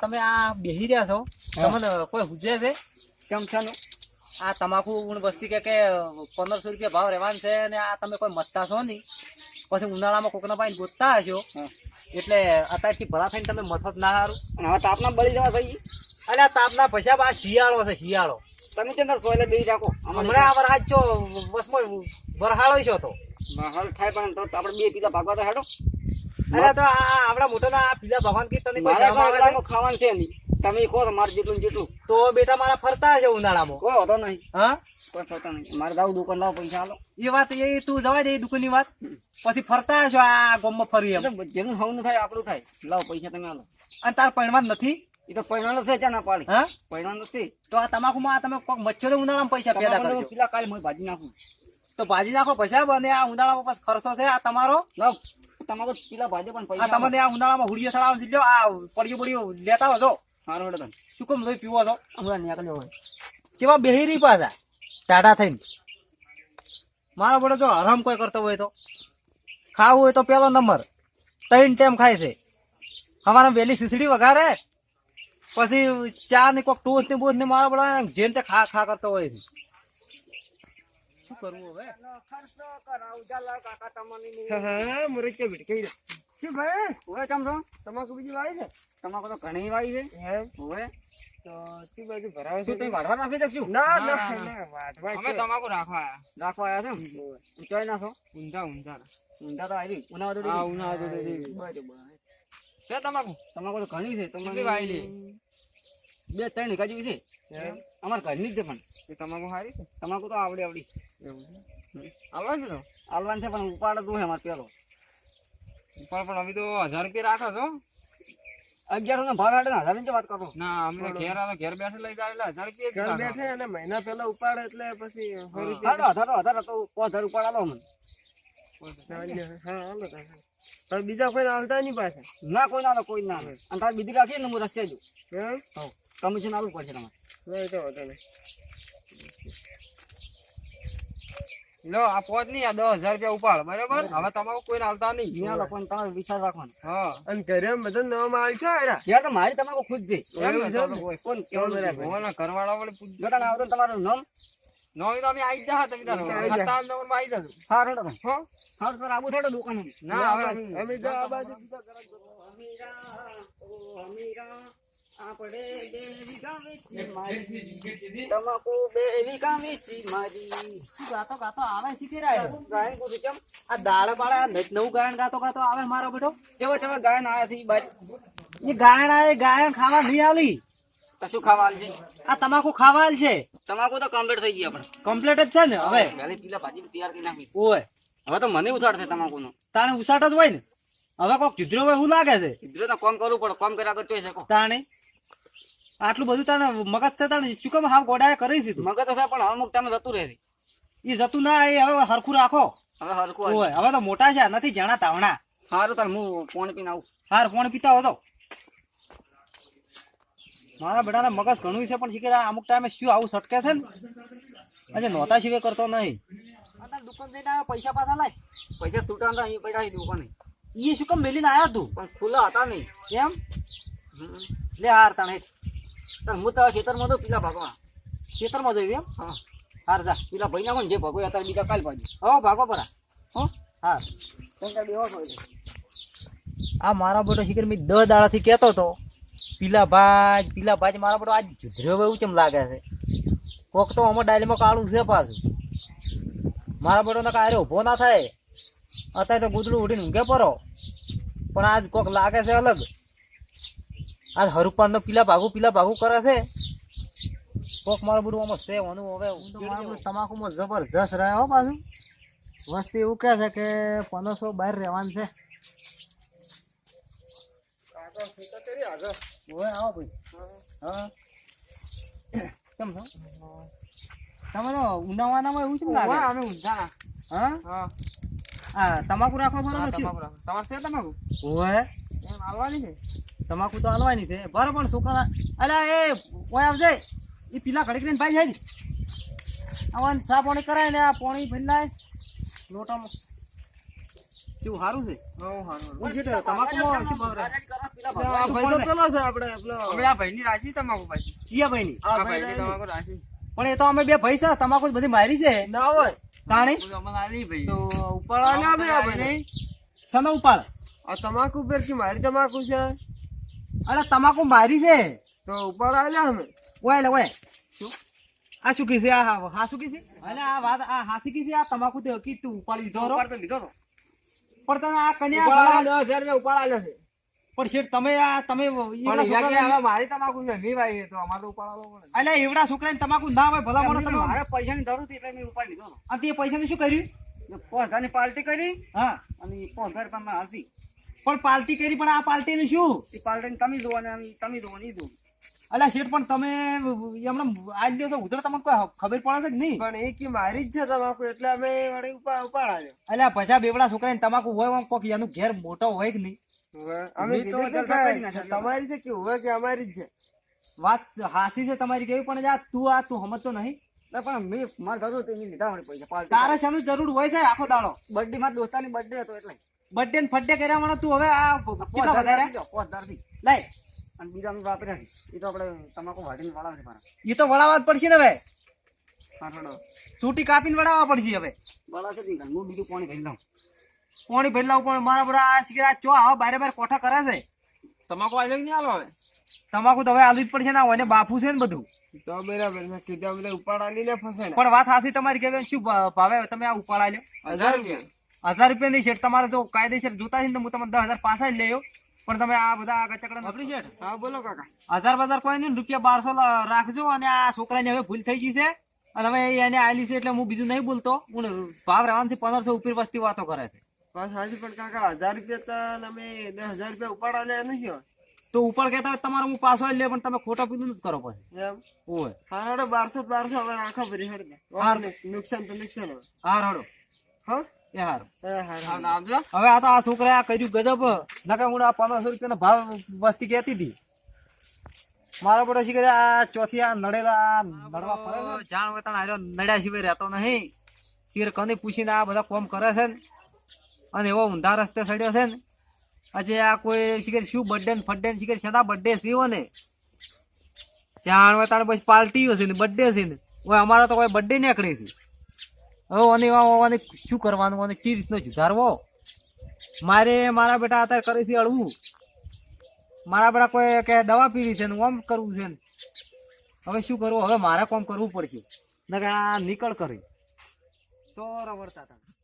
તમે આ બેહી રહ્યા છો? તમને કોઈ હુજે છે? ચમચાનું આ તમાકુ વસ્તી કે કે પંદરસો રૂપિયા ભાવ રહેવાનું છે અને આ તમે કોઈ મતતા છો નહીં? પછી ઉનાળામાં કોકના પાણી ગોતતા હશો? એટલે અત્યારથી ભલા થઈને તમે મથત ના હારું. અને હવે તાપના બળી જવા થઈ અને આ તાપના પૈસા આ શિયાળો છે શિયાળો. તમે કે ને એટલે બેસી રાખો હમણાં આ વરસાદ છો બસમાં વરહાળો છો તો. હાલ થાય પણ તો આપણે બે પીલા ભાગવા તો હેડો. અરે તો આ આ આપણા પીલા ભગવાન કી તને કોઈ મારે શરમ આવે છે? કોઈ ખાવાનું છે નહીં. તમે કહો તો મારે જેટલું જેટલું. તો બેટા મારા ફરતા હશે ઉનાળામાં. કોઈ હોતો નહીં. હા? કોઈ ફરતા નહીં. મારે જાવ દુકાન લાવો પૈસા હાલો એ વાત એ તું જવા દે એ દુકાનની વાત. પછી ફરતા હશો આ ગોમમાં ફરી એમ. જેનું હવનું થાય આપણું થાય. લાવો પૈસા તમે હાલો અને તાર પૈણમાં નથી? એ તો પૈણાનો છે ચા ના પાડી. હા? નથી. તો આ તમાકુમાં આ તમે કોક મચ્છર ઉનાળામાં પૈસા પેદા કરજો. પેલા કાલે મને ભાજી નાખું. તો ભાજી નાખો પૈસા બને આ ઉનાળામાં ખર્ચો છે આ તમારો? લાવ. તમારો પેલા ભાજે પણ આ તમને આ ઉનાળામાં હુડિયો સડાવો છે આ પડ્યું પડ્યું લેતા હોજો સારું હેડો તમે શું કેમ લોહી પીવો છો? હમણાં નીકળ્યો હોય. જેવા બેહીરી પાછા ટાટા થઈને. મારો બડો જો હરામ કોઈ કરતો હોય તો. ખાવું હોય તો પેલો નંબર. ત્રણ ટાઈમ ખાય છે. અમારા વહેલી ખીચડી વઘારે. પછી ચા ને કોક ટોસ ને બોસ ને મારા બડા જેમ તે ખા ખા કરતો હોય છે. શું કરવું હવે? હા કે ભીડ કઈ શું ભાઈ? હવે ચમ છો? તમાકુ બીજી વાવી છે? તમાકુ તો ઘણી વાવી છે. તો શું બાજુ ભરાવે શું તમે વાઢવા નાખી દઉં ના ના. ના વાટવા છે. તમાકુ રાખવા રાખવા આવ્યા છે ઊંચાઈ નાખો. ઊંધા ઊંધા. ઊંધા તો આવી ઉનાળા હા, તો ઉનાળા તો. છે તમાકુ? તમાકુ ઘણી છે તમારે વાયેલી? બે ત્રણ વીઘા છે? અમારે ઘરની જ છે પણ એ તમાકુ સારી છે? તમાકુ તો આવડી આવડી. હાલવા છે? તો? આલવાન છે પણ ઉપાડ તું અમારે પેલો. ઉપાડ પણ અમે તો હજાર રૂપિયા રાખો છો અગિયારસો નો ભાવ હાડે ને હજાર રૂપિયા વાત કરો. ના અમને ઘેર આવે ઘેર બેઠે લઈ જાય એટલે હજાર રૂપિયા ઘર બેઠે અને મહિના પહેલા ઉપાડે એટલે પછી હજાર હાડો હજારો હજાર તો પાંચ હજાર ઉપાડ આલો મને હા હાલો બીજા કોઈ આવતા નહીં પાસે ના કોઈ ના આલો કોઈ ના. અને તારે બીજી રાખીએ ને હું રસ્તે જો. એમ કમિશન આલવું પડશે તમારે? તો વાંધો નહીં. લો આ પોત નહીં આ દસ હજાર રૂપિયા ઉપાડ બરાબર? હવે તમારું કોઈ આવતા નહીં. ના લોકો તમારે વિશ્વાસ રાખવાનો. હા. અને ઘરે બધા નવા માલ છો હારા યાર તો મારી તમારો ખુદ કોઈ કોણ કેવું બરાબર ઘરવાળા વળી પૂછ- જો તને આવતો તમારું નામ? નવી તો અમે આવી જ જા તમે તારો. આઈ જા. આવી જજો. સારું હેડો સારું સર આબુ થોડો દુકાન ના હવે અમે- અમે તો આ બાજુ બીજા ઘરે આપણે બે વીઘા વેચી મારી. તમાકુ બે વીઘા વેચી મારી. શું ગાતો ગાતો આવે શીખી રહ્યા છે ગાયન કુછ ચમ. આ દાળ બાળા નવું ગાયન ગાતો ગાતો આવે મારો બેટો. જેવો ચમ ગાયન? આયા થી બારી એ ગાયન આવે ગાયન ખાવા નહીં આલી. કશું ખાવા આલજે? આ તમાકુ ખાવા છે તમાકુ તો કમ્પ્લીટ થઈ ગઈ આપણે. કમ્પ્લીટ જ છે ને હવે? પહેલી પીલા ભાજી તૈયાર કરી નાખી. ઓય. હવે તો મને ઉછાડશે છે તમાકુ નો તાણે ઉછાટ જ હોય ને. હવે કોક ચુધરો હોય એવું લાગે છે. કીધું તો કોમ કરવું પડે કોમ કર્યા કરતો શકો. તાણે? આટલું બધું તને મગજ છે તાણે શું કેમ હાવ ગોડાયા કરી છે મગજ તો છે પણ અમુક તમે જતું રહે એ જતું ના એ હવે હરખું રાખો. હવે હરખું હોય હવે તો મોટા છે નથી જાણા તાવણા. સારું તાર હું ફોન પીને આવું. હાર ફોન પીતા હો તો મારા બેટાના મગજ ઘણું છે પણ શીખે અમુક ટાઈમે શું આવું સટકે છે ને? અને નોતા સિવાય કરતો નહીં. દુકાન જઈને આવ્યો પૈસા પાછા લાય. પૈસા છૂટા હતા અહીં પડ્યા દુકાને. એ શું કેમ મેલીને આયા તું? પણ ખુલ્લા હતા નહીં. એમ? લે હાર તાણે. તાર હું તો ખેતરમાં તો પીલા ભાગવા. ખેતરમાં જઈ એમ? હા. હાર જા, પેલા ભાઈ ના જે ભાગો હતા બીજા કાલ ભાગી. હો, ભાગો પરા. હો? હા તંકા બેવા હોય આ મારા બોટો શીખર મેં દસ દાડાથી કહેતો હતો, પીલા ભાજ પીલા ભાજ મારા બોટો આજ જુધરો એવું કેમ લાગે છે? કોક તો અમાર ડાયલીમાં કાળું છે પાછું. મારા બોટો કાંઈ ઊભો ના થાય. અત્યારે તો ગુદડું ઉડીને ઊંઘે પરો. પણ આજ કોક લાગે છે અલગ. આજ હરુપાન નો પીલા ભાગુ પીલા ભાગુ કરે છે. કોક મારું બધું આમાં છે વાનું હવે તો તમાકુમાં જબરજસ્ત રહે હો પાછું. વસ્તી એવું કહે છે કે પંદરસો બહાર રહેવાનું છે. ઓય આવો ભાઈ. હા. કેમ છો? તમે તો એવું કેમ લાગે? અમે ઊંધા હા? હા. તમાકુ રાખવા બરોબર તમાકુ રાખો તમારે છે તમાકુ? એમ હાલવાની છે? તમાકુ તો હાલવાની છે. બરોબર પણ છોકરા અલ્યા એ કોઈ આવજે. એ પીલા ઘડી કરીને ભાઈ જાય આવા ચા પાણી કરાય ને આ પાણી ભરી લાય. લોટામાં. સારું છે. હું શેઠ તમાકુમાં શું ભાવ રહે? રાજાજી કરવા પેલા એટલે ભાગવા. આ ભાઈ તો પેલો છે આપણે પેલો. અમે ભાઈની રાશિ તમાકુ પાછી ચિયાભાઈની આ આ ભાઈ તમાકુ રાશિ. પણ એ તો અમે બે ભાઈ છે તમાકુ બધી મારી છે. ના હોય. તાણી? તો ભાઈ. સનો ઉપાડ? આ તમાકુ પર કે મારી તમાકુ છે? અરે તમાકુ મારી છે? તો ઉપાડા આલ્યા અમે. ઓય લે ઓય. શું? આ શું કીધી? આ હા હા શું કીધી? અને આ વાત આ હાસી કીધી? આ તમાકુ તે હકી તું. ઉપાડી લીધો રો ઉપાડ તો લીધો રો પણ તને આ કન્યા ઉપાડ સલાહ- દસ હજાર ઉપાડ આલ્યો છે પણ શેઠ તમે આ તમે મારી તમાકુ નથી ભાઈ તો અમારે તો ઉપાડ આલવો પડે. અલ્યા એવડા છોકરાને તમાકુ ના હોય ભલા મને તમે મારે પૈસાની જરૂર હતી એટલે મેં ઉપાડી લીધો અને તે પૈસાનું શું કર્યું? પોંધાની પાર્ટી કરી હા. અને હજાર રૂપિયામાં હાલતી. પણ પાર્ટી કરી પણ આ પાર્ટીનું શું? એ પાર્ટીને તમે અમે- તમે જુઓ ને ઈ અલ્યા શેઠ પણ તમે એમને આજ દિવસે ઉધર તમને કોઈ ખબર પડે છે કે નહીં? પણ એ કે મારી જ છે તમાકુ એટલે અમે વળી ઉપા ઉપાડા લ્યો અલ્યા પૈસા બેવડા છોકરાને તમાકુ હોય આમ કોક એનું ઘેર મોટો હોય કે નહીં? અમે તો. તમારી છે કે હોય કે અમારી જ છે? વાત હાસી છે તમારી કેવી પણ જા તું આ તું સમજતો નહીં. પણ મેં મારે ઘર લીધા મને પૈસા તારે શેનું જરૂર હોય છે આખો દાડો? બર્થડે મારા દોસ્તાની બર્થડે હતો એટલે. બર્થડે ને ફર્થડે કર્યા મને તું હવે આ કેટલા વધારે. લાય અને બીજા તો આપણે એ તો આપણે તમાકુ વાટીને વળાવે મારા. એ તો વળાવવા જ પડશે ને હવે. ચૂંટી કાપીને વળાવવા પડશે હવે. વળાશે હું બીજું પાણી ભરી લઉં. પાણી ભરી લઉં પણ મારા બધા આ સિગરા ચો આવો બારે બાર કોઠા કરે છે. તમાકુ કે નહીં હાલો હવે? તમાકુ તો હવે આલુ જ પડશે ના હોય ને બાફું છે ને બધું. તો બરાબર છે કીધા બધા ઉપાડા લઈને ફસાય પણ વાત હાસી તમારી કે શું ભાવે? તમે આ ઉપાડા લ્યો હજાર રૂપિયા. હજાર રૂપિયા નહીં શેઠ તમારે જો કાયદેસર જોતા છે ને હું તમને દસ હજાર પાછા જ લેયો પણ તમે આ બધા કચકડા નોકરી શેઠ? હા બોલો કાકા. હજાર બજાર કોઈ નહીં રૂપિયા બારસો રાખજો અને આ છોકરાને હવે ભૂલ થઈ ગઈ છે. અને હવે એને આવેલી છે એટલે હું બીજું નહીં બોલતો. હું ભાવ રહેવાનું છે પંદરસો ઉપર વસ્તી વાતો કરે છે. બસ હાજી પણ કાકા હજાર રૂપિયા તો અમે દસ હજાર રૂપિયા ઉપાડા લે નહીં હોય તો ઉપર કહેતા હોય તમારે હું પાછો લે પણ તમે ખોટા પીધું કરો પછી. એમ? ઓય. હા હેડો બારસો બારસો હવે રાખો ભરી હેડ દે નુકસાન તો નુકસાન હાર હડો હા? એ હારું. હવે આ તો આ છોકરા આ કર્યું ગજબ. નકા હું આ પંદરસો રૂપિયાનો ભાવ વસ્તી કહેતી હતી. મારા પડોશી કરે આ ચોથી આ નડેલા નડવા ફરે છે જાણ વતન આર્યો નડ્યા સિવાય રહેતો નહીં. શિર કને પૂછીને આ બધા કોમ કરે છે ને. અને એવો ઊંધા રસ્તે સડ્યો છે ને. આજે આ કોઈ શિખર શું બર્થડે ને ફડ્ડે ને શિખર છતાં બર્થડે સીવો ને. જાણ વતાણ પછી પાર્ટીઓ છે ને બર્થડે છે ને. ઓય અમારા તો કોઈ બર્થડે નીકળી છે. હવે અને ઓની શું કરવાનું? અને કઈ રીતનો સુધારવો મારે મારા બેટા અત્યારે કરે છે અડવું મારા બેટા કોઈ કે દવા પીવી છે ને ઓમ કરવું છે ને. હવે શું કરવું? હવે મારે કોમ કરવું પડશે. નકર આ નીકળ કરી. તો રવડતા હતા.